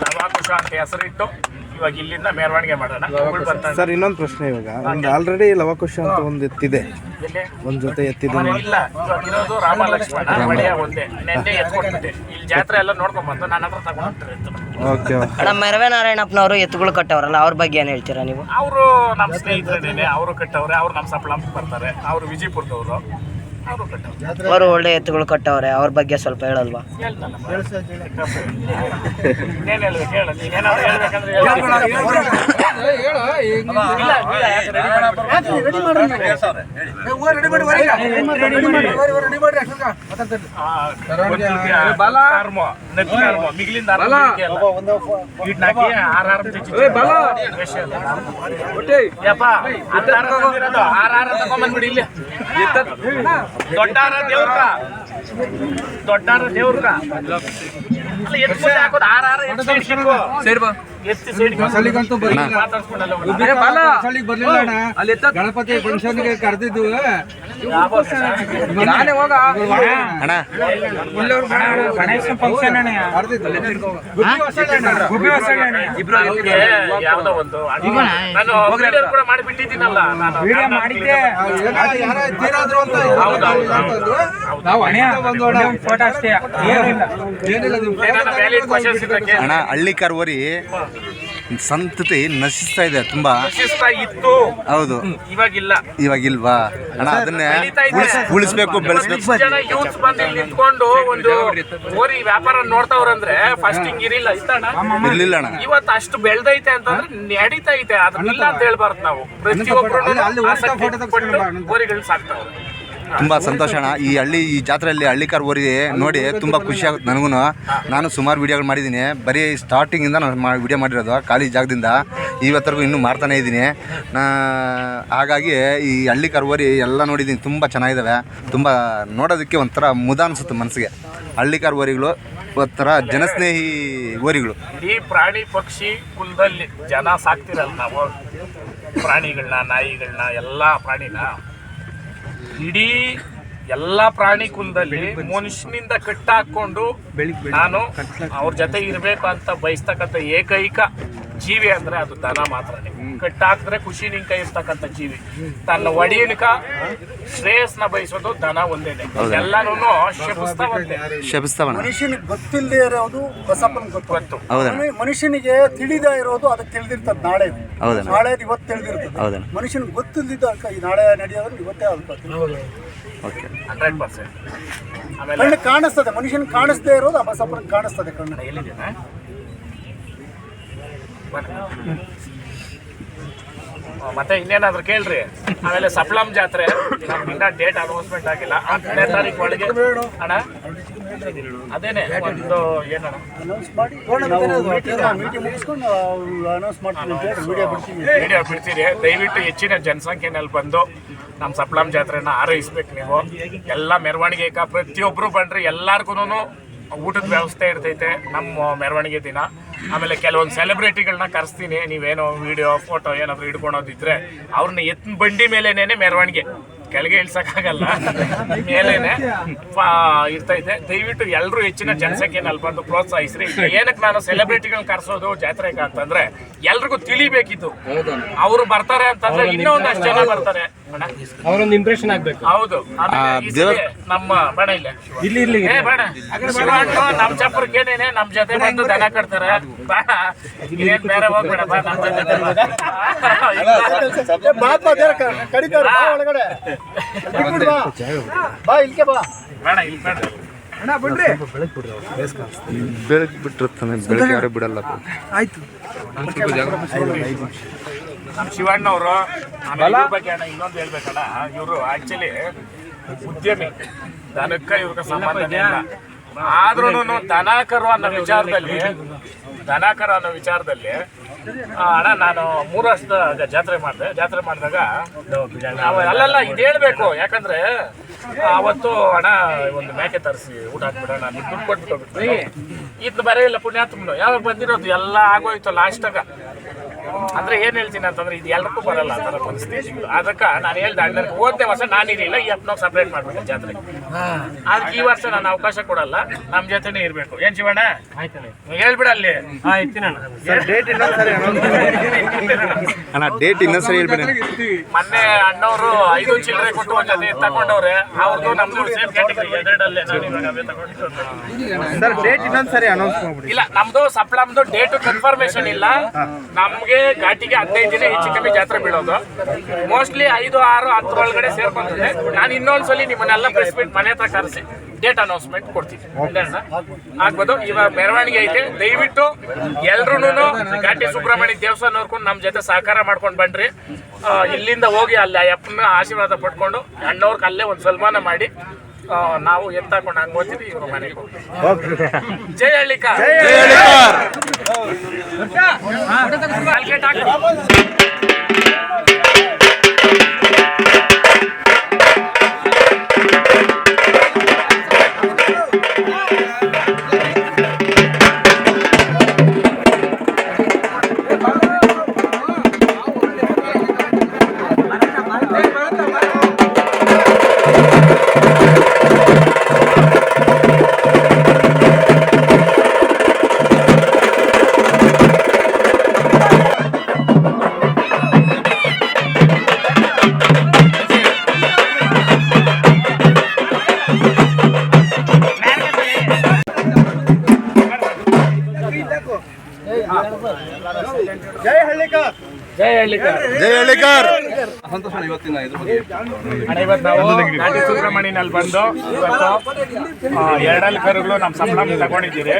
ಲವಾಕುಶ ಅಂತ ಹೆಸರಿಟ್ಟು ಇವಾಗ ಇಲ್ಲಿಂದ ಮೆರವಣಿಗೆ ಮಾಡೋಣ. ಸರ್ ಇನ್ನೊಂದು ಪ್ರಶ್ನೆ ಇವಾಗ. ಒಂದು ಆಲ್ರೆಡಿ ಲವಕುಶ ಅಂತ ಒಂದು ಎತ್ತಿದೆ. ಎಲ್ಲಿ? ಒಂದು ಜೊತೆ ಎತ್ತಿದೆ ಮನೆ ಇಲ್ಲ. ಇವಾಗ ಇರೋದು ರಾಮ ಲಕ್ಷ್ಮಣ ಒಡೆಯ ಒಂದೇ. ನೆನ್ನೆ ಎತ್ಕೊಟ್ಬಿಟ್ಟೆ ಇಲ್ಲಿ ಜಾತ್ರೆ ಎಲ್ಲ ನೋಡ್ಕೊಂಡ್ ಬಂದು ನನ್ನ ಹತ್ರ ತಗೊಂಡ್ರೆ ಓಕೆ ಅಣ್ಣ ಮೆರವೆ ನಾರಾಯಣಪ್ಪನವರು ಎತ್ತುಗಳು ಕಟ್ಟವ್ರಲ್ಲ ಅವ್ರ ಬಗ್ಗೆ ಏನು ಹೇಳ್ತೀರಾ ನೀವು? ಅವರು ನಮ್ಮ ಸ್ನೇಹಿತರೇನೆ ಅವರು ಕಟ್ಟವ್ರೆ ಅವ್ರು ನಮ್ಮ ಸಪ್ಲಂ ಬರ್ತಾರೆ. ಅವರು ವಿಜಯಪುರದವರು. ಅವರು ಒಳ್ಳೆ ಎತ್ತುಗಳು ಕಟ್ಟವ್ರೆ ಅವ್ರ ಬಗ್ಗೆ ಸ್ವಲ್ಪ ಹೇಳಲ್ವಾ. ದೊಡ್ಡಾರ ದೇವ್ರಗ ದೊಡ್ಡಾರ ಆರ್ ಆರ್ ಎತ್ತು ಬರಲಿಲ್ಲ. ಗಣಪತಿ ಫಂಕ್ಷನ್ಗೆ ಕರೆದಿದ್ದು. ಯಾವ ದಿವಸ? ನಾನೇ ಹೋಗ. ಅಣ್ಣ. ಗಣೇಶ ಫಂಕ್ಷನ್ valid ಅಣ್ಣ ಹಳ್ಳಿ ಕಾರ್ ಓರಿ ಸಂತತಿ ನಶಿಸ್ತಾ ಇದೆ ತುಂಬಾ. ಶಿಸ್ತ ಇತ್ತು. ಹೌದು. ಇವಾಗಿಲ್ಲ. ಇವಾಗಿಲ್ವಾ? ಅಣ್ಣ ಅದನ್ನೇ. ಉಳಿಸ್- ಉಳಿಸ್ಬೇಕು ಬೆಳೆಸ್ಬೇಕು. ಇಷ್ಟು ಜನ ಯೂತ್ಸ್ ಬಂದು ಇಲ್ಲಿ ನಿಂತ್ಕೊಂಡು ಒಂದು ಓರಿ ವ್ಯಾಪಾರ ನೋಡ್ತಾವ್ರಂದ್ರೆ ಫಸ್ಟ್ ಹಿಂಗ್ ಇರಿಲ್ಲ ಇತ್ತಣ್ಣ? ಇರ್ಲಿಲ್ಲ ಅಣ್ಣ. ಇವತ್ತು ಅಷ್ಟು ಬೆಳ್ದೈತೆ ಅಂತಂದ್ರೆ ನಡೀತಾ ಐತೆ ಅದನ್ನಿಲ್ಲ ಅಂತ ಹೇಳ್ಬಾರ್ದು ನಾವು. ಪ್ರತಿಯೊಬ್ಬರು ಓರಿಗಳನ್ನ ಸಾಕ್ತಾವ್ರೆ. ತುಂಬಾ ಸಂತೋಷ ಅಣ್ಣ. ಈ ಹಳ್ಳಿ, ಈ ಜಾತ್ರೆಯಲ್ಲಿ ಹಳ್ಳಿ ಕಾರ್ ಓರಿ ನೋಡಿ, ತುಂಬ ಖುಷಿ ಆಗುತ್ತೆ ನನಗೂ ನಾನು ಸುಮಾರು ವಿಡಿಯೋಗಳು ಮಾಡಿದ್ದೀನಿ. ಬರೀ ಸ್ಟಾರ್ಟಿಂಗಿಂದ ನಾನು ವಿಡಿಯೋ ಮಾಡಿರೋದು, ಖಾಲಿ ಜಾಗದಿಂದ. ಇವತ್ತರೆಗೂ ಇನ್ನೂ ಮಾಡ್ತಾನೆ ಇದ್ದೀನಿ. ಹಾಗಾಗಿ ಈ ಹಳ್ಳಿ ಕಾರ್ ಓರಿ ಎಲ್ಲ ನೋಡಿದ್ದೀನಿ. ತುಂಬ ಚೆನ್ನಾಗಿದ್ದಾವೆ ತುಂಬ ನೋಡೋದಕ್ಕೆ ಒಂಥರ ಮುದ ಅನಿಸುತ್ತೆ ಮನಸ್ಸಿಗೆ ಹಳ್ಳಿ ಕಾರ್ ಓರಿಗಳು, ಒಂಥರ ಜನಸ್ನೇಹಿ ಓರಿಗಳು. ಈ ಪ್ರಾಣಿ ಪಕ್ಷಿ ಕುಲದಲ್ಲಿ ಜನ ಸಾಕ್ತಿರಲ್ಲ ನಾವು. ಪ್ರಾಣಿಗಳನ್ನ, ನಾಯಿಗಳನ್ನ, ಎಲ್ಲ ಪ್ರಾಣಿನ. ಇಡೀ ಎಲ್ಲ ಪ್ರಾಣಿ ಕುಲದಲ್ಲಿ ಮನುಷ್ಯನಿಂದ ಕಟ್ಟಾಕೊಂಡು ನಾನು ಅವ್ರ ಜೊತೆ ಇರಬೇಕು ಅಂತ ಬಯಸ್ತಕ್ಕಂಥ ಏಕೈಕ ಜೀವಿ ಅಂದ್ರೆ ಅದು ದನ ಮಾತ್ರನೇ ಕಟ್ಟಾಕಿದ್ರೆ ಖುಷಿ ಕೈ ಇರ್ತಕ್ಕಂಥ ಜೀವಿ. ತನ್ನ ಒಡಿಯನ್ಕ ಶ್ರೇಯಸ್ನ ಬಯಸೋದು ದನ ಒಂದೇನೆ. ಎಲ್ಲಾನು ಶಪಿಸ್ತಾವಂತೆ ಮನುಷ್ಯನಿಗೆ ಗೊತ್ತಿಲ್ಲದೆ ಇರೋದು ಬಸಪ್ಪನ ಗೊತ್ತು. ಮನುಷ್ಯನಿಗೆ ತಿಳಿದ ಇರೋದು ಅದಕ್ಕೆ ತಿಳಿದಿರ್ತದೆ ನಾಳೆ. ನಾಳೆ ಇವತ್ತು ತಿಳಿದಿರ್ತದೆ. ಮನುಷ್ಯನಿಗೆ ಗೊತ್ತಿಲ್ಲದ ಈ ನಾಳೆ ನಡೆಯೋದ್ರೆ ಇವತ್ತೇ ಹಂಡ್ರೆಡ್ ಪರ್ಸೆಂಟ್. ಆಮೇಲೆ ಕಣ್ಣು ಕಾಣಿಸ್ತದೆ ಮನುಷ್ಯನ್ ಕಾಣಿಸ್ದೇ ಇರೋದು ಆ ಬಸಪ್ಪನಿಗೆ ಕಾಣಿಸ್ತದೆ ಕಣ್ಣು. ಎಲ್ಲಿದ್ದೀನ ಮತ್ತೆ ಇನ್ನೇನಾದ್ರು ಕೇಳ್ರಿ. ಆಮೇಲೆ ಸಪ್ಲಂ ಜಾತ್ರೆ ಇನ್ನ ಡೇಟ್ ಅನೌನ್ಸ್ಮೆಂಟ್ ಆಗಿಲ್ಲ. ಹತ್ತನೇ ತಾರೀಕು ಅಣ್ಣ? ಅದೇನೆ, ಒಂದು ಏನಣ್ಣ? ವಿಡಿಯೋ ಬಿಡ್ತೀರಿ. ದಯವಿಟ್ಟು ಹೆಚ್ಚಿನ ಜನಸಂಖ್ಯೆನಲ್ಲಿ ಬಂದು ನಮ್ಮ ಸಪ್ಲಂ ಜಾತ್ರೆನ ಆರೈಸ್ಬೇಕು ನೀವು. ಎಲ್ಲ ಮೆರವಣಿಗೆ ಪ್ರತಿಯೊಬ್ಬರು ಬನ್ರಿ. ಎಲ್ಲಾರ್ಗು ಊಟದ ವ್ಯವಸ್ಥೆ ಇರ್ತೈತೆ ನಮ್ಮ ಮೆರವಣಿಗೆ ದಿನ. ಆಮೇಲೆ ಕೆಲವೊಂದು ಸೆಲೆಬ್ರಿಟಿಗಳನ್ನ ಕರೆಸ್ತೀನಿ. ನೀವೇನೋ ವಿಡಿಯೋ ಫೋಟೋ ಏನಾದ್ರು ಹಿಡ್ಕೊಳೋದಿದ್ರೆ ಅವ್ರನ್ನ ಎತ್ತಿನ ಬಂಡಿ ಮೇಲೇನೇ ಮೆರವಣಿಗೆ. ಕೆಳಗೆ ಇಳ್ಸೋಕ್ಕಾಗಲ್ಲ. ಮೇಲೇನೆ ಇರ್ತೈತೆ. ದಯವಿಟ್ಟು ಎಲ್ಲರೂ ಹೆಚ್ಚಿನ ಜನಸಂಖ್ಯೆನಲ್ಲಿ ಬಂದು ಪ್ರೋತ್ಸಾಹಿಸ್ರಿ. ಏನಕ್ಕೆ ನಾನು ಸೆಲೆಬ್ರಿಟಿಗಳನ್ನ ಕರೆಸೋದು ಜಾತ್ರೆಗೆ ಅಂತಂದ್ರೆ ಎಲ್ರಿಗೂ ತಿಳಿಬೇಕಿತ್ತು. ಅವರು ಬರ್ತಾರೆ ಅಂತಂದ್ರೆ ಇನ್ನೂ ಒಂದಷ್ಟು ಜನ ಬರ್ತಾರೆ. ಅವರೊಂದು ಇಂಪ್ರೆಷನ್ ಆಗ್ಬೇಕು. ಹೌದು. ಆಮೇಲೆ ಈ ಸರಿ ನಮ್ಮ ಬೇಡ ಇಲ್ಲ. ಇಲ್ಲಿ ಇಲ್ಲಿ ಏ ಬೇಡ. ಶಿವಣ್ಣ ನಮ್ ಚಪ್ಪರ್ಗೇನೇನೆ ನಮ್ ಜೊತೆ ಬಂದು ದನ ಕಟ್ತಾರೆ. ಬಾ. ಇನ್ನೇನ್ ಬೇರೆ ಹೋಗ್ಬೇಡ ಬಾ ನಮ್ಮ ಜೊತೆ ಬಾ. ಇಲ್ಕೆ ಬಾ. ಬೇಡ ಇಲ್ಲಿ ಬೇಡ. ಬೆಳಗ್ಗೆ ಬಿಟ್ಟಿರ್ತಾನೆ ಬೆಳಗ್ಗೆ ಯಾರು ಬಿಡಲ್ಲ. ನಮ್ಮ ಶಿವಣ್ಣವರು ಆಮೇಲೆ ಬಗ್ಗೆ ಅಣ್ಣ ಇನ್ನೊಂದು ಹೇಳ್ಬೇಕಣ್ಣ ಇವರು ಆಕ್ಚುಲಿ ಉದ್ಯಮಿ. ದನಕ್ಕ ಇವ್ರಿಗೆ ಸಂಬಂಧ ಇಲ್ಲ. ಆದ್ರೂ ದನ ಕರು ಅನ್ನೋ ವಿಚಾರದಲ್ಲಿ ದನ ಕರು ಅನ್ನೋ ವಿಚಾರದಲ್ಲಿ ಅಣ್ಣ ನಾನು ಮೂರು ವರ್ಷದ ಜಾತ್ರೆ ಮಾಡಿದೆ. ಜಾತ್ರೆ ಮಾಡಿದಾಗ ಅಲ್ಲೆಲ್ಲ ಅಲ್ಲಲ್ಲ ಇದು ಹೇಳ್ಬೇಕು. ಯಾಕಂದ್ರೆ ಅವತ್ತು ಅಣ್ಣ ಒಂದು ಮೇಕೆ ತರಿಸಿ ಊಟ ಹಾಕ್ಬಿಡೋಣ ದುಡ್ಡು ಕೊಟ್ಬಿಟ್ಟು ಹೋಗ್ಬಿಟ್ರಿ. ಇದ್ನ ಬರೇ ಇಲ್ಲ ಪುಣ್ಯಾತ್ಮನು. ಯಾವಾಗ ಬಂದಿರೋದು? ಎಲ್ಲ ಆಗೋಯ್ತು ಲಾಸ್ಟಾಗ ಅಂದ್ರೆ ಏನ್ ಹೇಳ್ತೀನಿ ಅಂತಂದ್ರೆ ಇದು ಎಲ್ಲರಿಗೂ ಬರಲ್ಲ ಅಂತ ಥರ ಪರಿಸ್ಥಿತಿಗಳು ಅದಕ್ಕೆ ನಾನು ಹೇಳ್ದೆ ಅಣ್ಣನಿಗೆ ಹೋದ್ನೇ ವರ್ಷ ನಾನಿರಲಿಲ್ಲ ಈ ಅಪ್ಪನಾಗ ಸಪ್ರೇಟ್ ಮಾಡ್ಬೇಕು ಜಾತ್ರೆ ಅದಕ್ಕೆ ಈ ವರ್ಷ ನಾನು ಅವಕಾಶ ಕೊಡಲ್ಲ ನಮ್ಮ ಜೊತೆನೇ ಇರಬೇಕು. ಏನ್ ಶಿವಣ್ಣ? ಹೇಳ್ಬಿಡ ಅಲ್ಲಿ. ಡೇಟ್ ಇನ್ನೊಂದ್ಸರಿ ಹೇಳ್ಬೇಡಿ. ಮೊನ್ನೆ ಅಣ್ಣವರು ಐದು ಚಿಲ್ಲರೆ ಕೊಟ್ಟು ಒಂದ್ ಜೊತೆ ತಗೊಂಡವ್ರೆ ಅವ್ರದ್ದು ನಮ್ದು ಸೇಮ್ ಕ್ಯಾಟಗರಿ ಎರಡಲ್ಲೇ ನಾನು ಸರ್ ಡೇಟ್ ಇನ್ನೊಂದ್ಸರಿ ಅನೌನ್ಸ್ ಮಾಡ್ಬಿಡಿ. ಇಲ್ಲ ನಮ್ದು ಸಪ್ಲಮ್ದು ಡೇಟ್ ಕನ್ಫರ್ಮೇಶನ್ ಇಲ್ಲ. ನಮ್ಗೆ ಘಾಟಿಗೆ ಹದಿನೈದು ದಿನ ಹೆಚ್ಚು ಕಮ್ಮಿ ಜಾತ್ರೆ ಬೀಳೋದು. ಮೋಸ್ಟ್ಲಿ ಐದು, ಆರು ಹತ್ತು ಒಳಗಡೆ ಸೇರ್ಕೊಂತದೆ ನಾನು ಇನ್ನೊಂದ್ಸಲಿ ನಿಮ್ಮನ್ನೆಲ್ಲ ಪ್ರೆಸ್ ಮೀಟ್ ಮನೆ ಹತ್ರ ಕರೆಸಿ ಡೇಟ್ ಅನೌನ್ಸ್ಮೆಂಟ್ ಇಲ್ಲೇನ? ಆಗ್ಬೋದು. ಇವಾಗ ಮೆರವಣಿಗೆ ಐತೆ. ದಯವಿಟ್ಟು ಎಲ್ರು ಘಾಟಿ ಸುಬ್ರಹ್ಮಣ್ಯ ದೇವಸ್ಥಾನ ನೋಡ್ಕೊಂಡು ನಮ್ಮ ಜೊತೆ ಸಹಕಾರ ಮಾಡ್ಕೊಂಡು ಬನ್ರಿ. ಇಲ್ಲಿಂದ ಹೋಗಿ ಅಲ್ಲಿ ಅಪ್ಪನ ಆಶೀರ್ವಾದ ಪಡ್ಕೊಂಡು ಅಣ್ಣವ್ರಿಗೆ ಅಲ್ಲೇ ಒಂದು ಸನ್ಮಾನ ಮಾಡಿ ನಾವು ಎತ್ತಾಕೊಂಡು ಹಂಗೆ ಓದ್ತೀವಿ ಇವರು ಮನೆಗೆ ಹೋಗ್ತೀವಿ ಜೈ. ಅಣ್ಣ ಇವತ್ತು ನಾವು ನಾಟಿ ಸುಬ್ರಹ್ಮಣ್ಯನಲ್ಲಿ ಬಂದು ಇವತ್ತು ಎರಡಲ್ಲಿ ಕರುಗಳು ನಮ್ಮ ಸಂಭ್ರಮ ತಗೊಂಡಿದ್ದೀರಿ.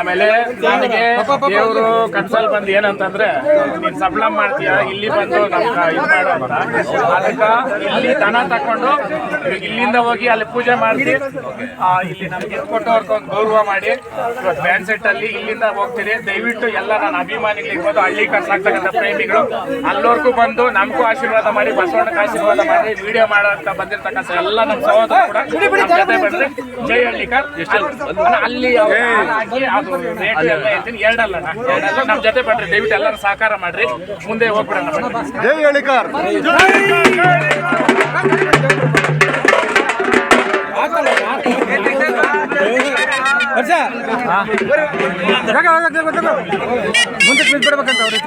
ಆಮೇಲೆ ನನಗೆ ದೇವರು ಕನ್ಸಲ್ ಬಂದು ಏನಂತಂದ್ರೆ ನೀನ್ ಸಂಬಳ ಮಾಡ್ತೀಯ? ಇಲ್ಲಿ ಬಂದು ನಮ್ಗೆ ಇದು ಮಾಡು ಅಂತ. ಅದಕ್ಕೆ ಇಲ್ಲಿ ದನ ತಕೊಂಡು ಇಲ್ಲಿಂದ ಹೋಗಿ ಅಲ್ಲಿ ಪೂಜೆ ಮಾಡಿ ಇಲ್ಲಿ ನಮ್ಗೆ ಕೊಟ್ಟವ್ರಿಗೆ ಒಂದು ಗೌರವ ಮಾಡಿ ಇವತ್ತು ಬ್ಯಾಂಡ್ ಸೆಟ್ ಅಲ್ಲಿ ಇಲ್ಲಿಂದ ಹೋಗ್ತೀರಿ ದಯವಿಟ್ಟು ಎಲ್ಲ ನನ್ನ ಅಭಿಮಾನಿಗಳಿರ್ಬೋದು ಹಳ್ಳಿ ಕಟ್ಟಾಗ್ತಕ್ಕಂಥ ಪ್ರೇಮಿಗಳು ಅಲ್ಲೋರ್ಗೂ ಬಂದು ನಮಗೂ ಆಶೀರ್ವಾದ ಮಾಡಿ ಬಸವಣ್ಣಕ್ಕೆ ಆಶೀರ್ವಾದ ಮಾಡಿ ವಿಡಿಯೋ ಮಾಡೋಂತ ಬಂದಿರ್ತಕ್ಕಂಥ ಎಲ್ಲ ನಮ್ಮ ಸಹೋದರ ಕೂಡ ಜೊತೆ ಬಂದ್ರೆ. ಜೈ ಹಳ್ಳಿಕರ್. ಅಲ್ಲಿ ಅದು ಎರಡಲ್ಲ ನಮ್ಮ ಜೊತೆ ಬನ್ರಿ ದಯವಿಟ್ಟು ಎಲ್ಲರೂ ಸಹಕಾರ ಮಾಡ್ರಿ. ಮುಂದೆ ಹೋಗ್ಬಿಡೋಣ. ಜೈ ಮುಂದಕ್ಕೆ ಬಿಡ್ಬೇಕಂತ ಅವ್ರಿಗೆ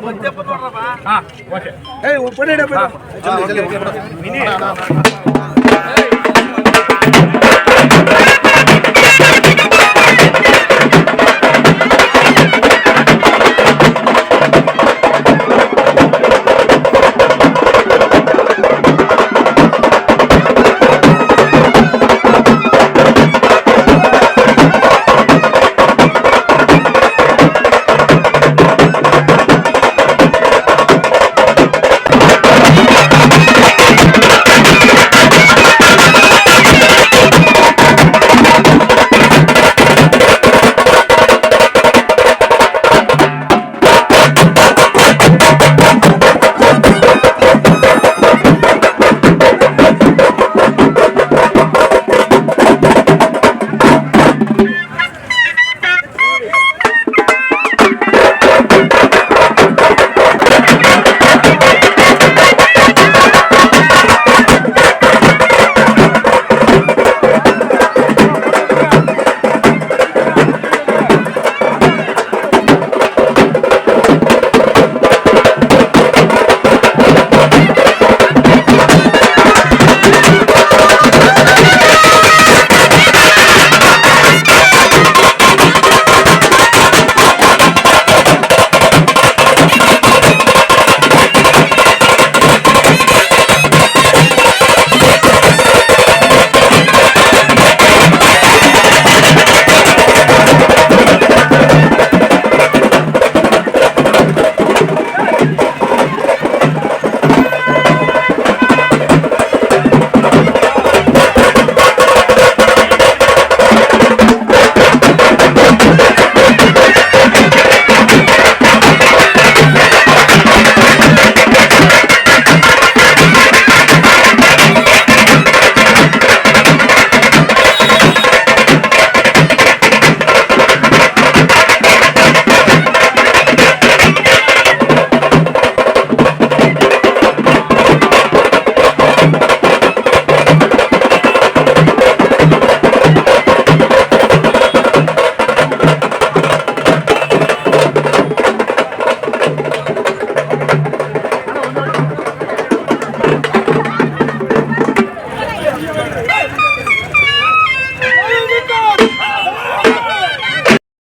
ಬಂದು